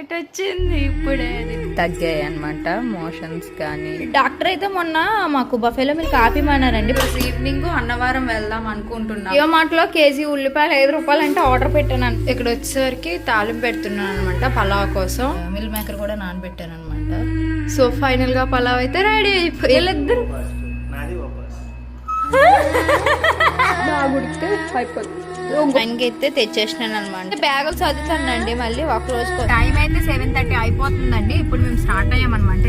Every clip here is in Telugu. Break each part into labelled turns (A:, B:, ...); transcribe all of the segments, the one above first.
A: వచ్చింది ఇప్పుడే.
B: తగ్గాయి అనమాట మోషన్స్ కానీ.
A: డాక్టర్ అయితే మొన్న మాకు బఫేలో మీరు ఆపిమన్నారండి ఈవినింగ్ అన్నవరం వెళ్దాం అనుకుంటున్నాం. ఏ మాటలో కేజీ ఉల్లిపాయలు ఐదు రూపాయలు అంటే ఆర్డర్ పెట్టాను ఇక్కడ వచ్చేసరికి తాలింపు పెడుతున్నాను అనమాట పలావ్ కోసం. మిల్ మేకర్ కూడా నానబెట్టాను అనమాట సో ఫైనల్గా పలావ్ అయితే రెడీ అయిపోయి వీళ్ళిద్దరు. ఆయనకి అయితే తెచ్చేసినాను అనమాట బ్యాగులు చదువుతానండి మళ్ళీ ఒక రోజు టైం అయితే సెవెన్ థర్టీ అయిపోతుందండి. ఇప్పుడు మేము స్టార్ట్ అయ్యామన్నమాట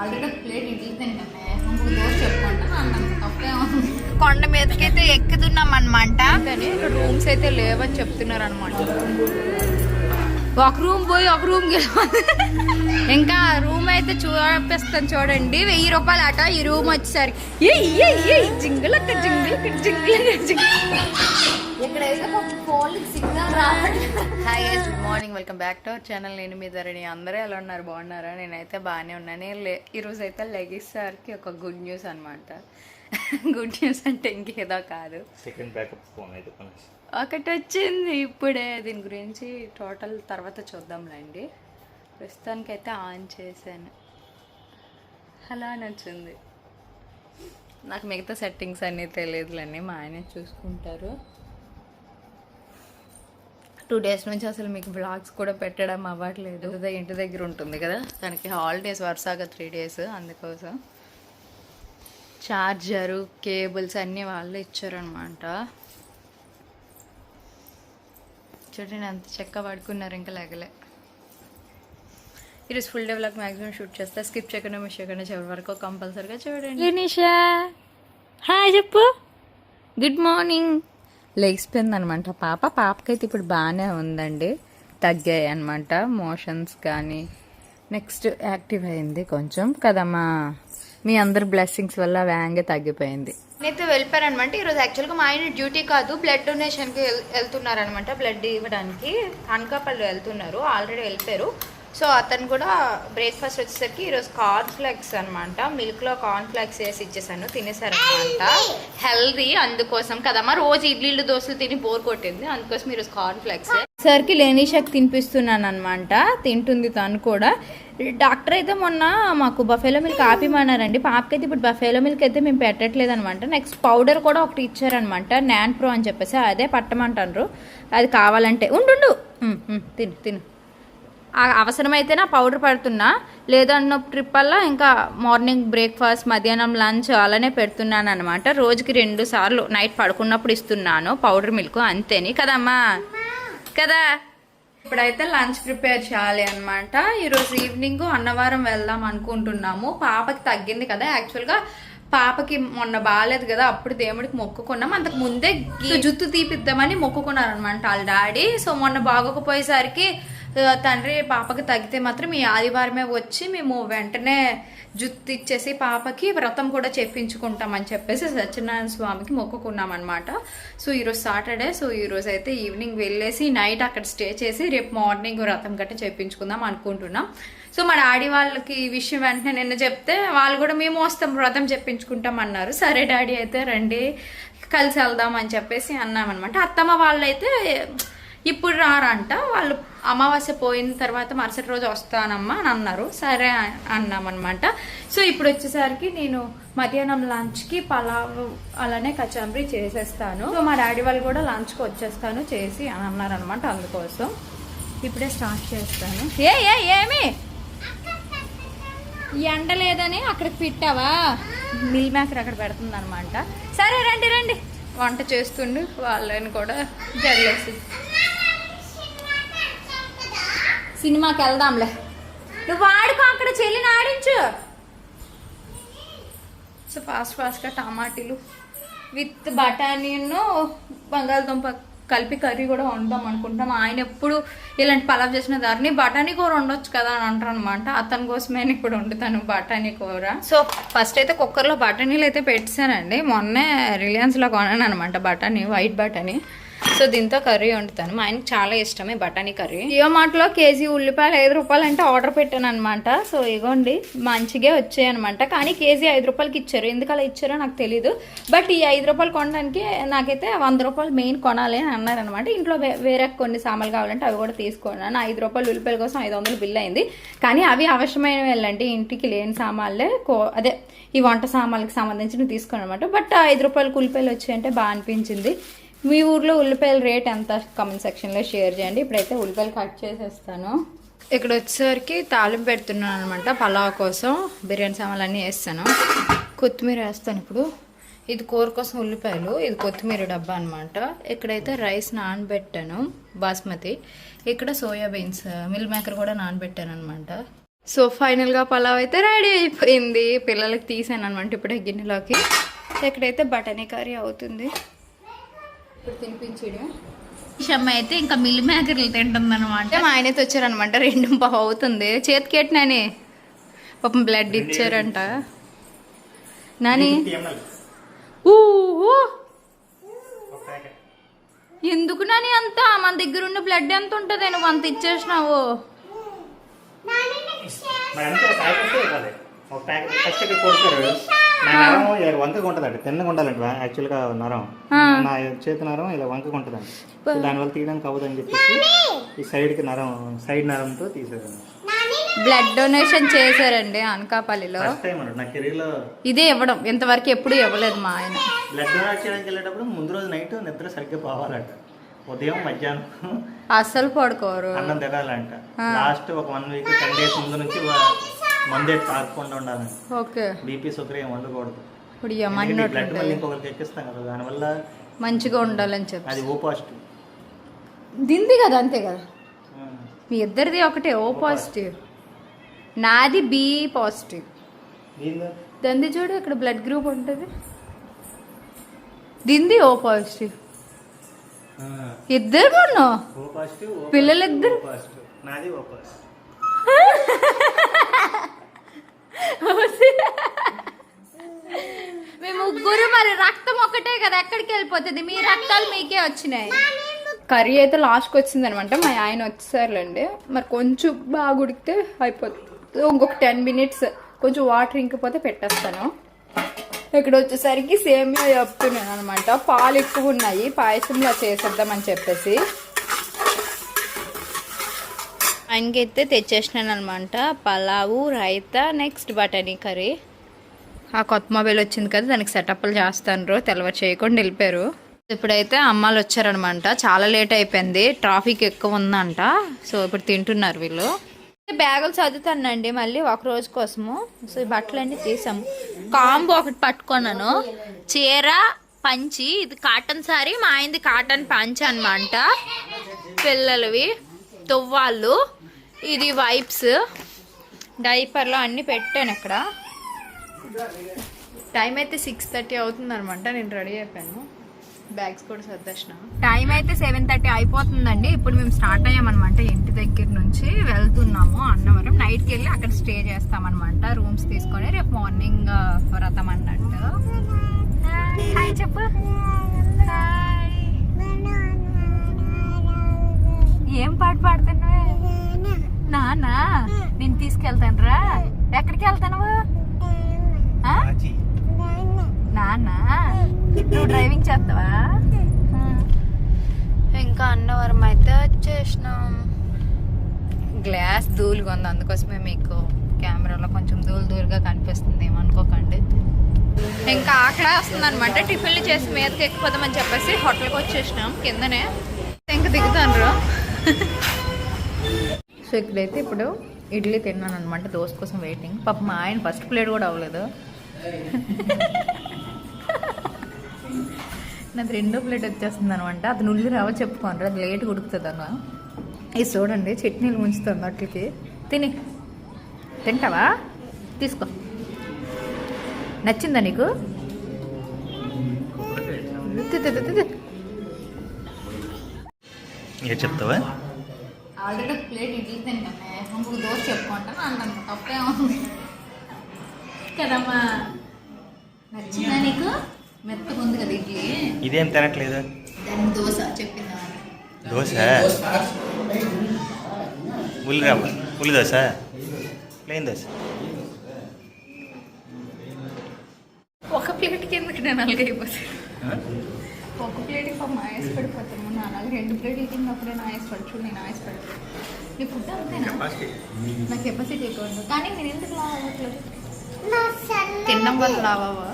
A: ఆల్రెడీ ప్లేట్ ఇడ్లీ కొండ మీదకైతే ఎక్కుతున్నాం అనమాట ఇక్కడ రూమ్స్ అయితే లేవని చెప్తున్నారు అనమాట ఒక రూమ్ పోయి ఒక రూమ్ ఇంకా రూమ్ అయితే చూపిస్తాను చూడండి. వెయ్యి రూపాయలు అట ఈ రూమ్ వచ్చేసరికి. జింగిలక్క
B: hi good morning welcome back to our channel నేను మీ ధరణి. అందరూ ఎలా ఉన్నారు? బాగున్నారా? నేనైతే బాగానే ఉన్నాను లే ఈరోజు అయితే లెగిస్తారికి ఒక గుడ్ న్యూస్ అనమాట గుడ్ న్యూస్ అంటే ఇంకేదో కాదు.
C: సెకండ్ బ్యాకప్ ఫోన్ అయితే
B: ఒకటి వచ్చింది ఇప్పుడే దీని గురించి టోటల్ తర్వాత చూద్దాంలేండి. ప్రస్తుతానికైతే ఆన్ చేశాను. అలా అని వచ్చింది నాకు మిగతా సెట్టింగ్స్ అన్నీ తెలియదులేండి. మా ఆయన చూసుకుంటారు. టూ డేస్ నుంచి అసలు మీకు బ్లాగ్స్ కూడా పెట్టడం అవ్వట్లేదు. ఇంటి దగ్గర ఉంటుంది కదా? దానికి హాలిడేస్ వరుసగా త్రీ డేస్ అందుకోసం. చార్జరు కేబుల్స్ అన్నీ వాళ్ళు ఇచ్చారనమాట. చూడండి అంత చెక్క పడుకున్నారు ఇంకా లేగలే. ఈరోజు ఫుల్ డెవలప్ మ్యాక్సిమం షూట్ చేస్తా. స్కిప్ చేయకుండా మిస్ చేయకుండా చివరి వరకు కంపల్సరీగా చూడండి. నిషా హాయ్ చెప్పు. గుడ్ మార్నింగ్ లేచిపోయింది అనమాట పాప పాపకైతే ఇప్పుడు బాగానే ఉందండి. తగ్గాయి అనమాట మోషన్స్ కానీ నెక్స్ట్ యాక్టివ్ అయింది కొంచెం కదమ్మా. మీ అందరి బ్లెస్సింగ్స్ వల్ల వ్యాంగే తగ్గిపోయింది.
A: నేనైతే వెళ్ళిపోయారనమాట ఈరోజు యాక్చువల్గా మా ఆయన డ్యూటీ కాదు బ్లడ్ డొనేషన్కి వెళ్తున్నారనమాట బ్లడ్ ఇవ్వడానికి. అనకాపల్లి వెళ్తున్నారు ఆల్రెడీ వెళ్ళిపోయారు. సో అతను కూడా బ్రేక్ఫాస్ట్ వచ్చేసరికి ఈరోజు కార్న్ ఫ్లెక్స్ అనమాట మిల్క్లో కార్న్ఫ్లెక్స్ వేసి ఇచ్చేసాను తినేసారనమాట హెల్దీ అందుకోసం కదమ్మా రోజు ఇడ్లీలు దోశలు తిని బోర్ కొట్టింది. అందుకోసం ఈరోజు కార్న్ ఫ్లెక్స్ సరికి లేనీషాకి తినిపిస్తున్నాను అనమాట తింటుంది తను కూడా. డాక్టర్ అయితే మొన్న మాకు బఫేలో మిల్క్ ఆపిమన్నారండి. పాపకైతే ఇప్పుడు బఫేలో మిల్క్ అయితే మేము పెట్టట్లేదు అనమాట నెక్స్ట్ పౌడర్ కూడా ఒకటి ఇచ్చారనమాట నాన్ ప్రో అని చెప్పేసి అదే పట్టమంటారు అది కావాలంటే ఉండు తిను తిను. అవసరమైతే నా పౌడర్ పడుతున్నా. లేదన్న ట్రిప్ వల్ల ఇంకా మార్నింగ్ బ్రేక్ఫాస్ట్ మధ్యాహ్నం లంచ్ అలానే పెడుతున్నాను అనమాట రోజుకి రెండు సార్లు నైట్ పడుకున్నప్పుడు ఇస్తున్నాను పౌడర్ మిల్క్ అంతేని. కదమ్మా? కదా? ఇప్పుడైతే లంచ్ ప్రిపేర్ చేయాలి అనమాట ఈరోజు ఈవినింగ్ అన్నవరం వెళ్దాం అనుకుంటున్నాము. పాపకి తగ్గింది కదా. యాక్చువల్గా పాపకి మొన్న బాగాలేదు కదా. అప్పుడు దేవుడికి మొక్కుకున్నాం. అంతకు ముందే జుత్తు తీపిద్దామని మొక్కుకున్నారు అనమాట వాళ్ళ డాడీ. సో మొన్న బాగోకపోయేసరికి తండ్రి పాపకి తగ్గితే మాత్రం ఈ ఆదివారమే వచ్చి మేము వెంటనే జుత్తు ఇచ్చేసి పాపకి వ్రతం కూడా చెప్పించుకుంటామని చెప్పేసి సత్యనారాయణ స్వామికి మొక్కుకున్నాం అనమాట సో ఈరోజు సాటర్డే. సో ఈరోజు అయితే ఈవినింగ్ వెళ్ళేసి నైట్ అక్కడ స్టే చేసి రేపు మార్నింగ్ వ్రతం గట్ట చెప్పించుకుందాం అనుకుంటున్నాం. సో మా డాడీ వాళ్ళకి ఈ విషయం వెంటనే నిన్న చెప్తే వాళ్ళు కూడా మేము వస్తాం వ్రతం చెప్పించుకుంటాం అన్నారు. సరే డాడీ అయితే రండి కలిసి వెళ్దాం అని చెప్పేసి అన్నామన్నమాట. అత్తమ్మ వాళ్ళైతే ఇప్పుడు రారంట. వాళ్ళు అమావాస్య పోయిన తర్వాత మరుసటి రోజు వస్తానమ్మా అని అన్నారు. సరే అన్నామన్నమాట. సో ఇప్పుడు వచ్చేసరికి నేను మధ్యాహ్నం లంచ్కి పలావ్ అలానే కచాంబరి చేసేస్తాను. సో మా డాడీ వాళ్ళు కూడా లంచ్కి వచ్చేస్తాను చేసి అని అన్నారనమాట అందుకోసం. ఇప్పుడే స్టార్ట్ చేస్తాను. ఏ ఏ ఏమి? ఎండ లేదని అక్కడికి పెట్టావా? మిల్ మేకర్ అక్కడ పెడుతుంది అనమాట సరే రండి రండి. వంట చేస్తుండు. వాళ్ళని కూడా జరిగేసి సినిమాకి వెళ్దాంలే. నువ్వు ఆడుకో అక్కడ చెల్లిని ఆడించు. సో ఫాస్ట్ ఫాస్ట్గా టమాటీలు విత్ బఠానీను బంగాళదుంప కలిపి కర్రీ కూడా వండుదాం అనుకుంటాం ఆయన ఎప్పుడు ఇలాంటి పలావ్ చేసిన దారిని బఠానీ కూర వండొచ్చు కదా అని అంటారు అనమాట అతని కోసమే నేను ఇప్పుడు వండుతాను బఠానీ కూర. సో ఫస్ట్ అయితే కుక్కర్లో బఠానీలు అయితే పెట్టానండి మొన్నే రిలయన్స్లో కొనాను అనమాట బఠానీ వైట్ బఠానీ. సో దీంతో కర్రీ వండుతాను. మా ఆయనకి చాలా ఇష్టమే బఠానీ కర్రీ. జియో మార్ట్లో కేజీ ఉల్లిపాయలు ఐదు రూపాయలు అంటే ఆర్డర్ పెట్టాను అనమాట సో ఇగోండి మంచిగా వచ్చాయి అనమాట కానీ కేజీ ఐదు రూపాయలకి ఇచ్చారు. ఎందుకు అలా ఇచ్చారో నాకు తెలీదు. బట్ ఈ ఐదు రూపాయలు కొనడానికి నాకైతే వంద రూపాయలు మెయిన్ కొనాలి అని అన్నారనమాట ఇంట్లో వే- వేరే కొన్ని సామాన్లు కావాలంటే అవి కూడా తీసుకున్నాను ఐదు రూపాయలు ఉల్లిపాయల కోసం ఐదు వందలు బిల్ అయింది. కానీ అవి అవసరమైనవి వెళ్ళండి ఇంటికి లేని సామాన్లే కో అదే ఈ వంట సామాన్లకు సంబంధించినవి తీసుకున్నాను అనమాట బట్ ఐదు రూపాయలకు ఉల్లిపాయలు వచ్చాయంటే బాగా అనిపించింది. మీ ఊర్లో ఉల్లిపాయల రేట్ ఎంత? కామెంట్ సెక్షన్లో షేర్ చేయండి. ఇప్పుడైతే ఉల్లిపాయలు కట్ చేసేస్తాను. ఇక్కడ వచ్చేసరికి తాలింపు పెడుతున్నాను అనమాట పలావ్ కోసం బిర్యానీ సామాన్లు అన్నీ వేస్తాను. కొత్తిమీర వేస్తాను ఇప్పుడు. ఇది కూర కోసం ఉల్లిపాయలు. ఇది కొత్తిమీర డబ్బా అనమాట ఇక్కడైతే రైస్ నానబెట్టాను. బాస్మతి. ఇక్కడ సోయా బీన్స్ మిల్ మేకర్ కూడా నానబెట్టాను అనమాట సో ఫైనల్గా పలావ్ అయితే రెడీ అయిపోయింది. పిల్లలకి తీసాను అనమాట ఇప్పుడే గిన్నెలోకి. ఇక్కడైతే బఠానీ కర్రీ అవుతుంది. ఇప్పుడు తినిపించడం షమ్మ అయితే ఇంకా మిల్ మేకర్లు తింటుంది అనమాట మా ఆయన అయితే వచ్చారనమాట రెండు పావు అవుతుంది. చేతికి ఎట్టినాని పాపం బ్లడ్ ఇచ్చారంట. నాని. ఎందుకు నాని అంత? మన దగ్గర ఉన్న బ్లడ్ ఎంత ఉంటుంది? నువ్వు అంత ఇచ్చేసినావు.
C: ఒక ప్యాకెట్ ఫస్ట్ ఇక్కడ కొడతారు. నా నరం ఇలా వంకగా ఉంటుందండి. తిన్నగా ఉండాలండి యాక్చువల్గా నరం. నా చేతి నరం ఇలా వంకగా ఉంటుందండి. దానివల్ల తీయడానికి అవ్వదని చెప్పేసి ఈ సైడ్కి నరం సైడ్ నరంతో తీసేదాన్ని
A: బ్లడ్ డొనేషన్ చేశారండి అనకాపల్లిలో. ఇదే ఇవ్వడం. ఇంతవరకు ఎప్పుడు ఇవ్వలేదు మా ఆయన.
C: బ్లడ్ డొనేట్ చేయడానికి వెళ్ళేటప్పుడు ముందు రోజు నైట్ నిద్ర సరిగ్గా పోవాలంట. ఉదయం మధ్యాహ్నం
A: అస్సలు పడుకోరు.
C: అన్నం తినాలంట. లాస్ట్ ఒక వన్ వీక్ టెన్ డేస్ ముందు నుంచి వా- మందే తాగకుండా ఉండాలంట
A: ఓకే.
C: బీపీ షుగర్ ఏం వండకూడదు.
A: ఇప్పుడు
C: బ్లడ్ మళ్ళీ ఇంకొకరికి ఎక్కిస్తాం కదా దానివల్ల
A: మంచిగా ఉండాలని చెప్పి.
C: అది ఓ పాజిటివ్.
A: దింది కదా అంతే కదా? మీ ఇద్దరిది ఒకటే ఓ పాజిటివ్. నాది బి పాజిటివ్. దంది చూడు ఇక్కడ బ్లడ్ గ్రూప్ ఉంటుంది. దింది ఓ పాజిటివ్. ఇద్దరు కొన్నావు?
C: పాజిటివ్
A: పిల్లలిద్దరు?
C: నాది ఓ పాజిటివ్.
A: మీ ముగ్గురు మరి రక్తం ఒకటే కదా ఎక్కడికి వెళ్ళిపోతుంది? మీ రక్తాలు మీకే వచ్చినాయి. కర్రీ అయితే లాస్ట్కి వచ్చింది అనమాట మా ఆయన వచ్చేసారులేండి మరి కొంచెం బాగా ఉడికితే అయిపోతుంది. ఇంకొక టెన్ మినిట్స్ కొంచెం వాటర్ ఇంకిపోతే పెట్టేస్తాను. ఇక్కడ వచ్చేసరికి సేమియా చెప్తున్నాను అనమాట పాలు ఎక్కువ ఉన్నాయి పాయసంలో చేసేద్దామని చెప్పేసి. ఆయనకైతే తెచ్చేసినాను అనమాట పలావు రైతా నెక్స్ట్ బటానీ కర్రీ. ఆ కొత్త మొబైల్ వచ్చింది కదా దానికి సెటప్లు చేస్తాను తెల్లవారు చేయకుండా వెళ్ళిపోయారు. ఇప్పుడైతే అమ్మాలు వచ్చారనమాట. చాలా లేట్ అయిపోయింది ట్రాఫిక్ ఎక్కువ ఉందంట సో ఇప్పుడు తింటున్నారు వీళ్ళు. బ్యాగులు చదువుతానండి మళ్ళీ ఒక రోజు కోసము. సో ఈ బట్టలన్నీ తీసాము. కాంబో ఒకటి పట్టుకున్నాను. చీర పంచి ఇది కాటన్ సారీ మా ఆయనది కాటన్ పంచి అనమాట పిల్లలవి. తువ్వాళ్ళు. ఇది వైప్స్. డైపర్లో అన్నీ పెట్టాను ఇక్కడ. టైం అయితే సిక్స్ థర్టీ అవుతుంది అనమాట నేను రెడీ అయిపోయాను. బ్యాగ్స్ కూడా సర్దేసిన. టైం అయితే సెవెన్ థర్టీ అయిపోతుందండి. ఇప్పుడు మేము స్టార్ట్ అయ్యామన్నమాట ఇంటి దగ్గర నుంచి వెళ్తున్నాము అన్నవరం. నైట్కి వెళ్ళి అక్కడ స్టే చేస్తామన్నమాట. రూమ్స్ తీసుకొని రేపు మార్నింగ్ వ్రతం అన్నట్టు. హాయ్ చెప్పు. ఏం పాట పాడుతున్నావే? నానా? నేను? తీసుకెళ్తాను రా ఎక్కడికి వెళ్తాను ఆ? నాన్న నువ్వు డ్రైవింగ్ చేస్తావా? ఇంకా అన్నవరం అయితే వచ్చేసినాం. గ్లాస్ ధూళిగా ఉంది. అందుకోసమే మీకు కెమెరాలో కొంచెం ధూళి ధూళిగా కనిపిస్తుంది. ఏమనుకోకండి. ఇంకా ఆకలి వస్తుంది అనమాట టిఫిన్లు చేసి మీదకి ఎక్కిపోదామని చెప్పేసి హోటల్కి వచ్చేసినాం. కిందనే. ఇంకా దిగుతాను సో ఇక్కడైతే ఇప్పుడు ఇడ్లీ తిన్నాను అనమాట దోశ కోసం వెయిటింగ్ పాప మా ఆయన ఫస్ట్ ప్లేట్ కూడా అవ్వలేదు. నాది రెండో ప్లేట్ వచ్చేస్తుంది అనమాట అది నుల్లి రావ చెప్పుకోండి అది లేట్ ఉడుకుతుంది అన్న ఇది చూడండి చట్నీలు ముంచుతుంది అట్లకి. తిని. తింటావా? తీసుకో. నచ్చిందా నీకు.
C: ఏ చెప్తావా?
A: ఆల్రెడీ ప్లేట్ ఇడ్లీ తింటామే ఇంకొక దోశ చెప్పుకుంటాను తప్పే ఉంది. కదమ్మా నచ్చిందా నీకు? మెత్తగా ఉంది కదా ఇడ్లీ.
C: ఇదేం తినట్లేదు?
A: దోశ చెప్పిందా
C: దోశ? ఉల్లి రవ్వ ఉల్లి దోశ? ప్లేన్ దోశ.
A: ఒక ప్లేట్కి ఎందుకు నేను అలాగే అయిపోతాను ఒక ప్లేట్కి పాపం ఆయాస పడిపోతాను. నా అలాగే రెండు ప్లేట్లు తిన్నప్పుడే నా ఆయాస పడు. చూడు నేను ఆయాస పడిపోతాను నీ ఫుడ్ అంతేనా? నా కెపాసిటీ ఎక్కువ ఉంది. కానీ నేను ఎందుకు లావ్ అవ్వట్లేదు తినడం వల్ల లావ్ అవ్వా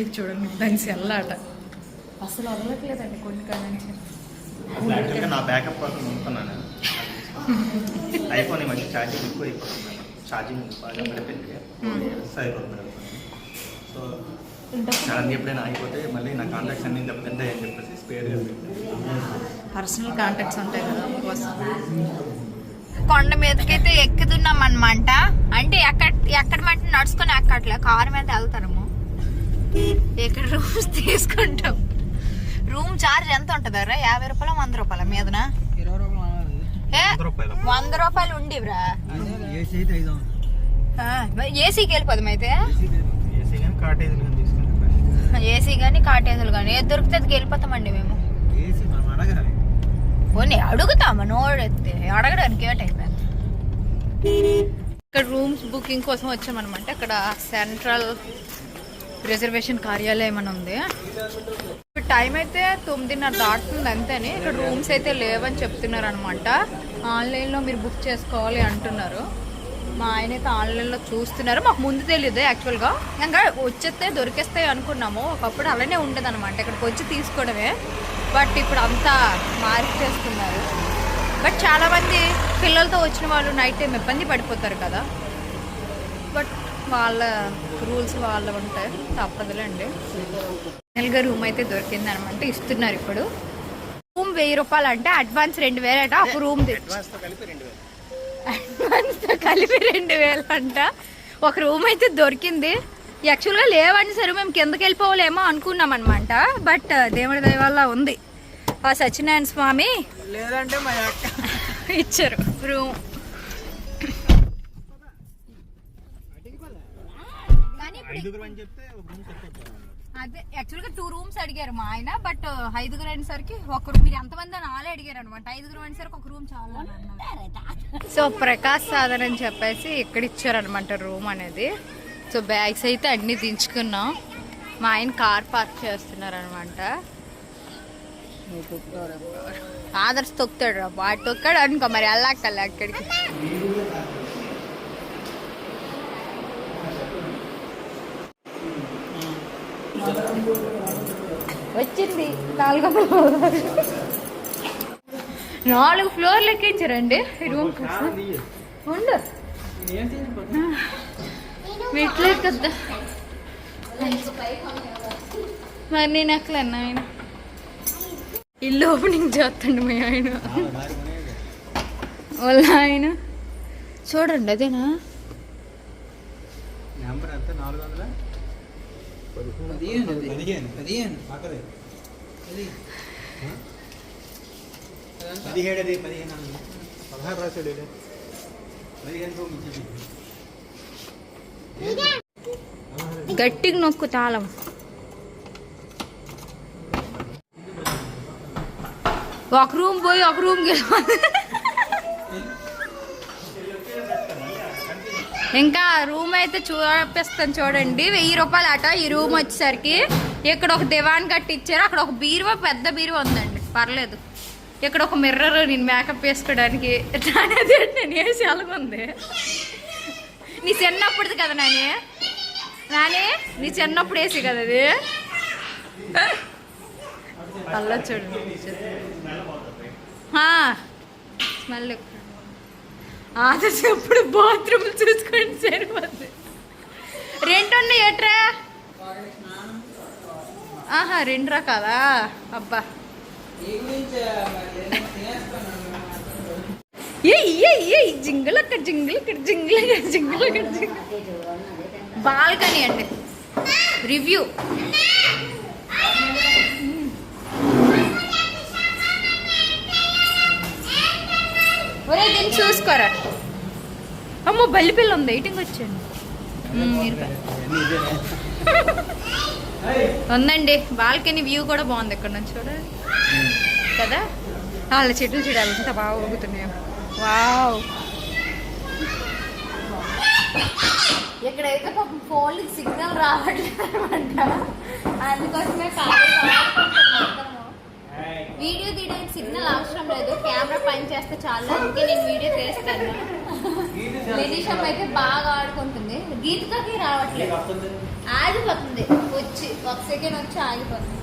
A: ఇది చూడండి దాని సెల్లాట అసలు అవ్వట్లేదండి కొన్ని కాడ నుంచి
C: నా బ్యాకప్ కోసం అనుకున్నాను ఐఫోన్ మధ్య ఛార్జింగ్ ఎక్కువ అయిపోతుంది. ఛార్జింగ్ సరిపోతుంది సో సడన్గా ఎప్పుడైనా ఆగిపోతే మళ్ళీ నా కాంటాక్ట్స్ అన్ని దెబ్బతింటాయి అని చెప్పేసి స్పేర్గా
A: పర్సనల్ కాంటాక్ట్స్ ఉంటాయి కదా
D: కొండ మీదకైతే ఎక్కుతున్నాం అనమాట అంటే ఎక్కడ ఎక్కడమంటే నడుచుకొని ఎక్కట్లే. కారు మీద వెళ్తాము ఇక్కడ రూమ్స్ తీసుకుంటాం. రూమ్ చార్జ్ ఎంత ఉంటుందరా యాభై రూపాయలు వంద రూపాయల మీదన?
C: వంద రూపాయలు?
D: ఉండివ్రా?
E: ఏసీ అయితే ఐదు
D: ఏసీకి వెళ్ళిపోదాం అయితే.
C: ఏసీ కానీ
D: కాటేజులు కానీ ఏది దొరికితే అది వెళ్ళిపోతామండి మేము.
E: ఏసీ మనం అడగాలి
D: పోనీ అడుగుతామా? నోడెత్తే అడగడానికి ఏ టైం
A: ఇక్కడ రూమ్స్ బుకింగ్ కోసం వచ్చామన్నమాట. ఇక్కడ సెంట్రల్ రిజర్వేషన్ కార్యాలయం అని ఉంది. ఇప్పుడు టైం అయితే తొమ్మిదిన్నర దాటుతుంది అంతేని. ఇక్కడ రూమ్స్ అయితే లేవని చెప్తున్నారు అనమాట ఆన్లైన్లో మీరు బుక్ చేసుకోవాలి అంటున్నారు. మా ఆయన అయితే ఆన్లైన్లో చూస్తున్నారు. మాకు ముందు తెలియదు యాక్చువల్గా ఇంకా వచ్చేస్తే దొరికేస్తాయి అనుకున్నాము. ఒకప్పుడు అలానే ఉండదు అనమాట ఇక్కడికి వచ్చి తీసుకోవడమే. బట్ ఇప్పుడు అంతా మార్చేస్తున్నారు బట్ చాలామంది పిల్లలతో వచ్చిన వాళ్ళు నైట్ టైం ఇబ్బంది పడిపోతారు కదా. బట్ వాళ్ళ రూల్స్ వాళ్ళ ఉంటాయి తప్పదులేండి. ఫైనల్గా రూమ్ అయితే దొరికింది అనమాట ఇస్తున్నారు ఇప్పుడు. రూమ్ వెయ్యి రూపాయలు అంటే అడ్వాన్స్ రెండు వేలు అట ఒక రూమ్
C: వేలు.
A: అడ్వాన్స్తో కలిపి రెండు వేలు అంట ఒక రూమ్ అయితే దొరికింది. యాక్చువల్గా లేవండి సరే మేము కిందకి వెళ్ళిపోవాలేమో అనుకున్నాం అనమాట బట్ దేవుడి దయ వల్ల ఉంది. ఆ సత్యనారాయణ స్వామి
E: లేదంటే మా అక్క
A: ఇచ్చారు రూమ్. అదే యాక్చువల్గా టూ రూమ్స్ అడిగారు మా ఆయన బట్ ఐదుగురు అనేసరికి ఒక రూమ్ మీరు ఎంతమంది అని ఆలే అడిగారు అనమాట ఐదుగురు అనేసరికి ఒక రూమ్ చాలా సో ప్రకాశ్ సాధన్ అని చెప్పేసి ఇక్కడ ఇచ్చారనమాట రూమ్ అనేది. సో బ్యాగ్స్ అయితే అన్ని దించుకున్నాం. మా ఆయన కార్ పార్క్ చేస్తున్నారు అనమాట ఆదర్శ్ తొక్కుతాడు రా వాడు తొక్కాడు అనుకో మరి వెళ్ళాకల్లా అక్కడికి. వచ్చింది. నాలుగో ఫ్లోర్. నాలుగు ఫ్లోర్లు ఎక్కించారండి. రూమ్ కోసం. ఉండు. మెట్లు ఎక్కద్దా? మరి నేను ఎక్కలేను ఆయన? ఇల్లు ఓపెనింగ్ చేస్తాండి మీ ఆయన. వాళ్ళ ఆయన. చూడండి అదేనా?
E: నెంబర్ ఎంత? నాలుగు వందల? పదిహేను పదిహేను పదిహేను పక్కదే అది పదిహేడు అది పదిహేను అన్నది. పదహారు రాశాడు ఈడు. పదిహేను రూమ్ ఇచ్చేది
A: గట్టిగా నొక్కు తాళం ఒక రూమ్ పోయి ఒక రూమ్ ఇంకా రూమ్ అయితే చూపిస్తాను చూడండి. వెయ్యి రూపాయలు అట ఈ రూమ్ వచ్చేసరికి. ఇక్కడ ఒక దివాన్ కట్టి ఇచ్చారు అక్కడ ఒక బీరువా పెద్ద బీరువా ఉందండి. పర్లేదు. ఇక్కడ ఒక మిర్రర్ నేను మేకప్ వేసుకోవడానికి నేను వేసి అలాగుంది నీ చిన్నప్పుడుది కదా నాని? నాని నీ చిన్నప్పుడు వేసి కదా అది? అల్ల చూడండి స్మెల్ ఆదర్శ ఎప్పుడు బాత్రూమ్ చూసుకొని సరిపోద్ది రెండు ఉన్నాయి ఎట్రా? ఆహా రెండు రకాలా? అబ్బా. ఏ ఏ ఏ జింగిల్ అక్కడ జింగిల్ ఇక్కడ జింగిల్ అక్కడ జింగిల్ అక్కడ జింగిల్ బాల్కనీ అండి రివ్యూ. ఒరే దీన్ని చూసుకోరా? అమ్మో బల్లి పిల్ల ఉంది. ఎయిటింగ్ వచ్చాను.
F: ఉందండి. బాల్కనీ వ్యూ కూడా బాగుంది ఇక్కడ నుంచి చూడండి కదా? వాళ్ళ చెట్లు చూడాలి. ఎంత బాగా ఊగుతున్నాయో. వావ్.
A: ఇక్కడైతే పాపం ఫోన్కి సిగ్నల్ రావట్లేదు అనమాట అందుకోసమే కాదు వీడియో తీయడానికి సిగ్నల్ అవసరం లేదు. కెమెరా పని చేస్తే చాలు. అందుకే నేను వీడియో తీస్తాను. నిరీషం అయితే బాగా ఆడుకుంటుంది. గీతికకి రావట్లేదు. ఆగిపోతుంది. వచ్చి ఒక సెకండ్ వచ్చి ఆగిపోతుంది.